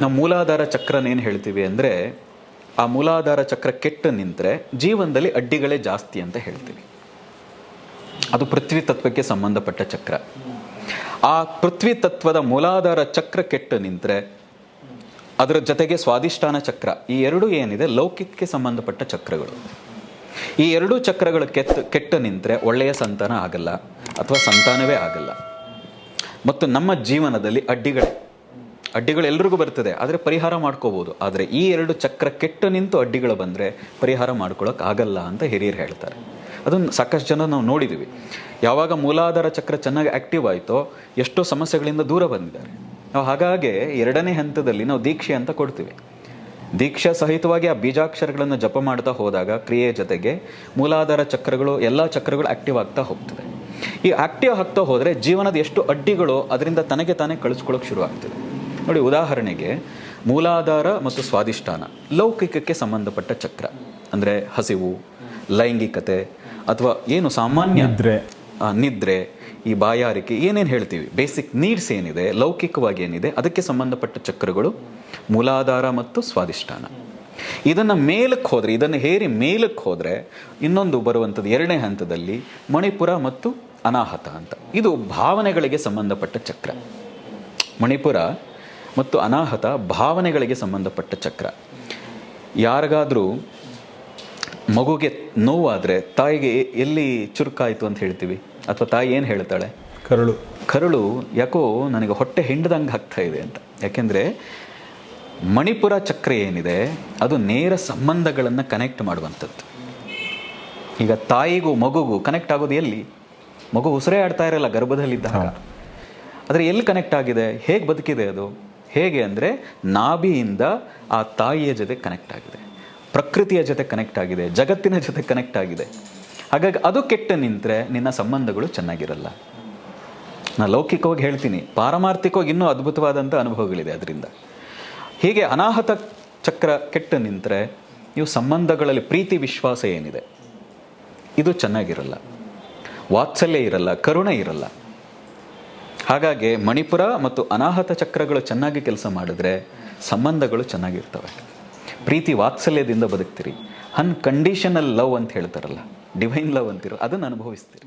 ನಾವು ಮೂಲಾಧಾರ ಚಕ್ರನ ಏನು ಹೇಳ್ತೀವಿ ಅಂದರೆ, ಆ ಮೂಲಾಧಾರ ಚಕ್ರ ಕೆಟ್ಟು ನಿಂತರೆ ಜೀವನದಲ್ಲಿ ಅಡ್ಡಿಗಳೇ ಜಾಸ್ತಿ ಅಂತ ಹೇಳ್ತೀವಿ. ಅದು ಪೃಥ್ವಿ ತತ್ವಕ್ಕೆ ಸಂಬಂಧಪಟ್ಟ ಚಕ್ರ. ಆ ಪೃಥ್ವಿ ತತ್ವದ ಮೂಲಾಧಾರ ಚಕ್ರ ಕೆಟ್ಟು ನಿಂತರೆ, ಅದರ ಜೊತೆಗೆ ಸ್ವಾಧಿಷ್ಠಾನ ಚಕ್ರ, ಈ ಎರಡು ಏನಿದೆ, ಲೌಕಿಕಕ್ಕೆ ಸಂಬಂಧಪಟ್ಟ ಚಕ್ರಗಳು. ಈ ಎರಡೂ ಚಕ್ರಗಳು ಕೆತ್ತ ಕೆಟ್ಟು ನಿಂತರೆ ಒಳ್ಳೆಯ ಸಂತಾನ ಆಗಲ್ಲ, ಅಥವಾ ಸಂತಾನವೇ ಆಗಲ್ಲ. ಮತ್ತು ನಮ್ಮ ಜೀವನದಲ್ಲಿ ಅಡ್ಡಿಗಳೇ. ಅಡ್ಡಿಗಳು ಎಲ್ರಿಗೂ ಬರ್ತದೆ, ಆದರೆ ಪರಿಹಾರ ಮಾಡ್ಕೋಬೋದು. ಆದರೆ ಈ ಎರಡು ಚಕ್ರ ಕೆಟ್ಟು ನಿಂತು ಅಡ್ಡಿಗಳು ಬಂದರೆ ಪರಿಹಾರ ಮಾಡ್ಕೊಳ್ಳೋಕೆ ಆಗಲ್ಲ ಅಂತ ಹಿರಿಯರು ಹೇಳ್ತಾರೆ. ಅದನ್ನು ಸಾಕಷ್ಟು ಜನ ನಾವು ನೋಡಿದ್ದೀವಿ ಯಾವಾಗ ಮೂಲಾಧಾರ ಚಕ್ರ ಚೆನ್ನಾಗಿ ಆಕ್ಟಿವ್ ಆಯಿತೋ, ಎಷ್ಟೋ ಸಮಸ್ಯೆಗಳಿಂದ ದೂರ ಬಂದಿದ್ದಾರೆ ನಾವು ಹಾಗಾಗಿ ಎರಡನೇ ಹಂತದಲ್ಲಿ ನಾವು ದೀಕ್ಷೆ ಅಂತ ಕೊಡ್ತೀವಿ. ದೀಕ್ಷಾ ಸಹಿತವಾಗಿ ಆ ಬೀಜಾಕ್ಷರಗಳನ್ನು ಜಪ ಮಾಡ್ತಾ ಹೋದಾಗ ಕ್ರಿಯೆ ಜೊತೆಗೆ ಮೂಲಾಧಾರ ಚಕ್ರಗಳು, ಎಲ್ಲ ಚಕ್ರಗಳು ಆಕ್ಟಿವ್ ಆಗ್ತಾ ಹೋಗ್ತದೆ. ಈ ಆಕ್ಟಿವ್ ಆಗ್ತಾ ಹೋದರೆ ಜೀವನದ ಎಷ್ಟು ಅಡ್ಡಿಗಳು ಅದರಿಂದ ತನಗೆ ತಾನೇ ಕಳಿಸ್ಕೊಳ್ಳೋಕೆ ಶುರು ಆಗ್ತದೆ ನೋಡಿ ಉದಾಹರಣೆಗೆ ಮೂಲಾಧಾರ ಮತ್ತು ಸ್ವಾದಿಷ್ಠಾನ ಲೌಕಿಕಕ್ಕೆ ಸಂಬಂಧಪಟ್ಟ ಚಕ್ರ. ಅಂದರೆ ಹಸಿವು ಲೈಂಗಿಕತೆ ಅಥವಾ ಏನು ಸಾಮಾನ್ಯ ನಿದ್ರೆ. ನಿದ್ರೆ ಈ ಬಾಯಾರಿಕೆ ಏನೇನು ಹೇಳ್ತೀವಿ? ಬೇಸಿಕ್ ನೀಡ್ಸ್ ಏನಿದೆ ಲೌಕಿಕವಾಗಿ ಏನಿದೆ ಅದಕ್ಕೆ ಸಂಬಂಧಪಟ್ಟ ಚಕ್ರಗಳು ಮೂಲಾಧಾರ ಮತ್ತು ಸ್ವಾದಿಷ್ಠಾನ ಇದನ್ನು ಮೇಲಕ್ಕೆ ಹೋದರೆ ಇದನ್ನು ಹೇರಿ ಮೇಲಕ್ಕೆ ಹೋದರೆ ಇನ್ನೊಂದು ಬರುವಂಥದ್ದು ಎರಡನೇ ಹಂತದಲ್ಲಿ ಮಣಿಪುರ ಮತ್ತು ಅನಾಹತ ಅಂತ. ಇದು ಭಾವನೆಗಳಿಗೆ ಸಂಬಂಧಪಟ್ಟ ಚಕ್ರ. ಮಣಿಪುರ ಮತ್ತು ಅನಾಹತ ಭಾವನೆಗಳಿಗೆ ಸಂಬಂಧಪಟ್ಟ ಚಕ್ರ. ಯಾರಿಗಾದರೂ ಮಗುಗೆ ನೋವಾದರೆ ತಾಯಿಗೆ ಎಲ್ಲಿ ಚುರುಕಾಯಿತು ಅಂತ ಹೇಳ್ತೀವಿ? ಅಥವಾ ತಾಯಿ ಏನು ಹೇಳ್ತಾಳೆ? ಕರಳು. ಕರುಳು ಯಾಕೋ ನನಗೆ ಹೊಟ್ಟೆ ಹಿಂಡದಂಗೆ ಆಗ್ತಾ ಇದೆ ಅಂತ. ಯಾಕೆಂದರೆ ಮಣಿಪುರ ಚಕ್ರ ಏನಿದೆ ಅದು ನೇರ ಸಂಬಂಧಗಳನ್ನು ಕನೆಕ್ಟ್ ಮಾಡುವಂಥದ್ದು. ಈಗ ತಾಯಿಗೂ ಮಗುಗೂ ಕನೆಕ್ಟ್ ಆಗೋದು ಎಲ್ಲಿ? ಮಗು ಉಸಿರೇ ಆಡ್ತಾ ಇರಲ್ಲ ಗರ್ಭದಲ್ಲಿದ್ದಾಗ. ಆದರೆ ಎಲ್ಲಿ ಕನೆಕ್ಟ್ ಆಗಿದೆ? ಹೇಗೆ ಬದುಕಿದೆ ಅದು? ಹೇಗೆ ಅಂದರೆ ನಾಭಿಯಿಂದ ಆ ತಾಯಿಯ ಜೊತೆ ಕನೆಕ್ಟ್ ಆಗಿದೆ. ಪ್ರಕೃತಿಯ ಜೊತೆ ಕನೆಕ್ಟ್ ಆಗಿದೆ, ಜಗತ್ತಿನ ಜೊತೆ ಕನೆಕ್ಟ್ ಆಗಿದೆ. ಹಾಗಾಗಿ ಅದು ಕೆಟ್ಟ ನಿಂತರೆ ನಿನ್ನ ಸಂಬಂಧಗಳು ಚೆನ್ನಾಗಿರಲ್ಲ. ನಾನು ಲೌಕಿಕವಾಗಿ ಹೇಳ್ತೀನಿ, ಪಾರಮಾರ್ಥಿಕವಾಗಿ ಇನ್ನೂ ಅದ್ಭುತವಾದಂಥ ಅನುಭವಗಳಿದೆ ಅದರಿಂದ. ಹೀಗೆ ಅನಾಹತ ಚಕ್ರ ಕೆಟ್ಟ ನಿಂತರೆ ನೀವು ಸಂಬಂಧಗಳಲ್ಲಿ ಪ್ರೀತಿ, ವಿಶ್ವಾಸ ಏನಿದೆ? ಇದು ಚೆನ್ನಾಗಿರಲ್ಲ. ವಾತ್ಸಲ್ಯ ಇರಲ್ಲ, ಕರುಣೆ ಇರಲ್ಲ. ಹಾಗಾಗಿ ಮಣಿಪುರ ಮತ್ತು ಅನಾಹತ ಚಕ್ರಗಳು ಚೆನ್ನಾಗಿ ಕೆಲಸ ಮಾಡಿದ್ರೆ ಸಂಬಂಧಗಳು ಚೆನ್ನಾಗಿರ್ತವೆ. ಪ್ರೀತಿ ವಾತ್ಸಲ್ಯದಿಂದ ಬದುಕ್ತೀರಿ. ಅನ್ಕಂಡೀಷನಲ್ ಲವ್ ಅಂತ ಹೇಳ್ತಾರಲ್ಲ ಡಿವೈನ್ ಲವ್ ಅಂತಿರೋ, ಅದನ್ನು ಅನುಭವಿಸ್ತೀರಿ.